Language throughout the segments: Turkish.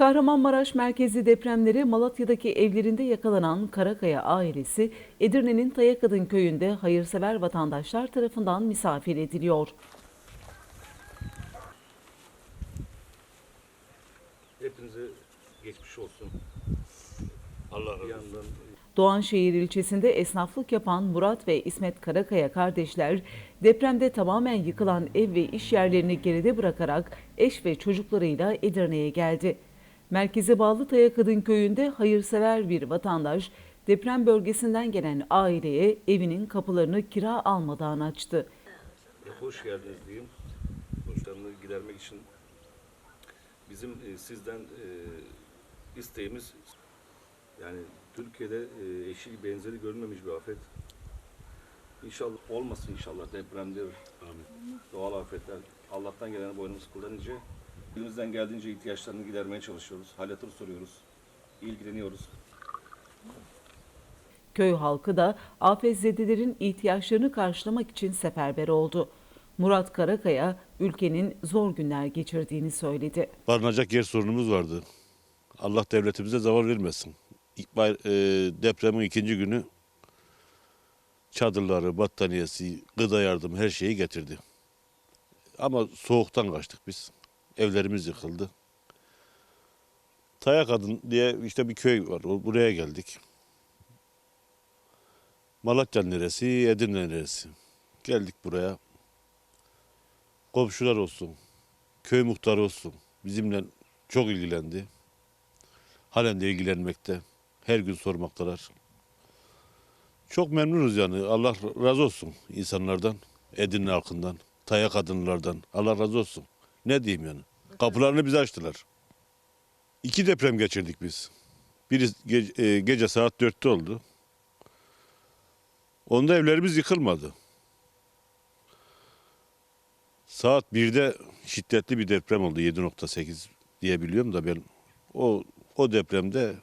Kahramanmaraş merkezi depremleri Malatya'daki evlerinde yakalanan Karakaya ailesi Edirne'nin Tayakadın köyünde hayırsever vatandaşlar tarafından misafir ediliyor. Hepinize geçmiş olsun. Allah razı olsun. Doğanşehir ilçesinde esnaflık yapan Murat ve İsmet Karakaya kardeşler depremde tamamen yıkılan ev ve iş yerlerini geride bırakarak eş ve çocuklarıyla Edirne'ye geldi. Merkeze bağlı Tayakadın köyünde hayırsever bir vatandaş deprem bölgesinden gelen aileye evinin kapılarını kira almadan açtı. E, hoş geldiniz diyeyim. Borçlarını gidermek için bizim e, sizden e, isteğimiz yani Türkiye'de e, eşi benzeri görülmemiş bir afet. İnşallah olmasın inşallah depremdir, doğal afetler. Allah'tan gelen boynumuz kullanınca elimizden geldiğince ihtiyaçlarını gidermeye çalışıyoruz. Hal hatır soruyoruz. ilgileniyoruz. Köy halkı da afetzedelerin ihtiyaçlarını karşılamak için seferber oldu. Murat Karakaya ülkenin zor günler geçirdiğini söyledi. barınacak yer sorunumuz vardı. Allah devletimize zavar vermesin. İlk bay- e, depremin ikinci günü çadırları, battaniyesi, gıda yardımı her şeyi getirdi. Ama soğuktan kaçtık biz. Evlerimiz yıkıldı. Tayakadın diye işte bir köy var. Buraya geldik. Malatya neresi, Edirne neresi. Geldik buraya. Komşular olsun, köy muhtarı olsun bizimle çok ilgilendi. Halen de ilgilenmekte. Her gün sormaktalar. Çok memnunuz yani. Allah razı olsun insanlardan, Edirne halkından, Taya kadınlardan. Allah razı olsun. Ne diyeyim yani. Kapılarını bize açtılar. İki deprem geçirdik biz. Biri ge- e, gece saat dörtte oldu. Onda evlerimiz yıkılmadı. Saat 1'de şiddetli bir deprem oldu 7.8 diye biliyorum da ben o o depremde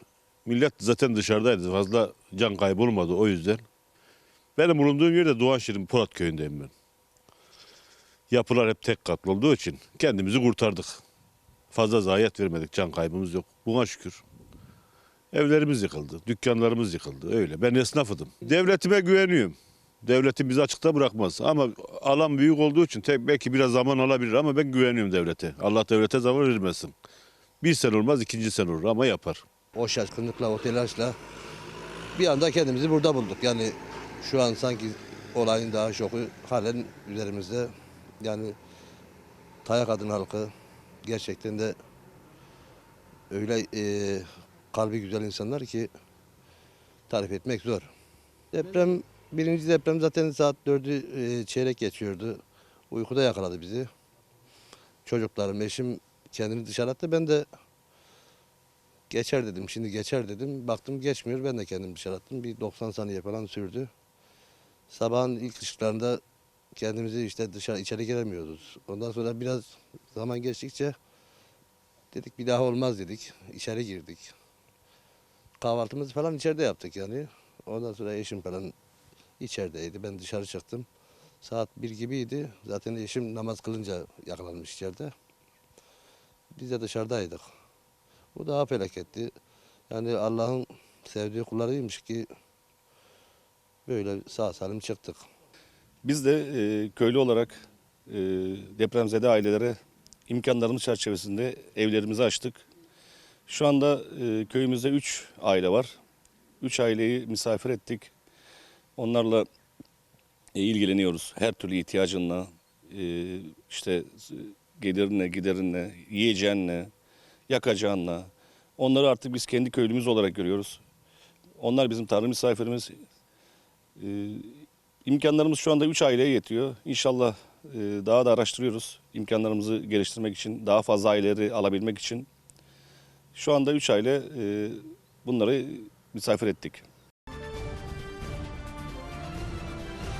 millet zaten dışarıdaydı fazla can kaybı olmadı o yüzden. Benim bulunduğum yerde Doğanşehir'in Polat köyündeyim ben. Yapılar hep tek katlı olduğu için kendimizi kurtardık. Fazla zayiat vermedik can kaybımız yok. Buna şükür. Evlerimiz yıkıldı, dükkanlarımız yıkıldı öyle. Ben esnafıdım. Devletime güveniyorum. Devletim bizi açıkta bırakmaz. Ama alan büyük olduğu için tek belki biraz zaman alabilir ama ben güveniyorum devlete. Allah devlete zarar vermesin. Bir sene olmaz ikinci sene olur ama yapar. o şaşkınlıkla, o telaşla bir anda kendimizi burada bulduk. Yani şu an sanki olayın daha şoku halen üzerimizde. Yani Tayak adın halkı gerçekten de öyle e, kalbi güzel insanlar ki tarif etmek zor. Deprem, birinci deprem zaten saat dördü e, çeyrek geçiyordu. Uykuda yakaladı bizi. Çocuklarım, eşim kendini dışarı attı. Ben de Geçer dedim şimdi geçer dedim. Baktım geçmiyor ben de kendim dışarı attım. Bir 90 saniye falan sürdü. Sabahın ilk ışıklarında kendimizi işte dışarı içeri giremiyoruz. Ondan sonra biraz zaman geçtikçe dedik bir daha olmaz dedik. İçeri girdik. Kahvaltımızı falan içeride yaptık yani. Ondan sonra eşim falan içerideydi. Ben dışarı çıktım. Saat bir gibiydi. Zaten eşim namaz kılınca yakalanmış içeride. Biz de dışarıdaydık. Bu daha felaketti. Yani Allah'ın sevdiği kullarıymış ki böyle sağ salim çıktık. Biz de e, köylü olarak e, depremzede ailelere imkanlarımız çerçevesinde evlerimizi açtık. Şu anda e, köyümüzde 3 aile var. 3 aileyi misafir ettik. Onlarla e, ilgileniyoruz. Her türlü ihtiyacınla, e, işte e, gelirinle, giderinle, yiyeceğinle, yakacağınla. Onları artık biz kendi köylümüz olarak görüyoruz. Onlar bizim tanrı misafirimiz. E, İmkanlarımız şu anda 3 aileye yetiyor. İnşallah e, daha da araştırıyoruz. İmkanlarımızı geliştirmek için, daha fazla aileleri alabilmek için. Şu anda 3 aile e, bunları misafir ettik.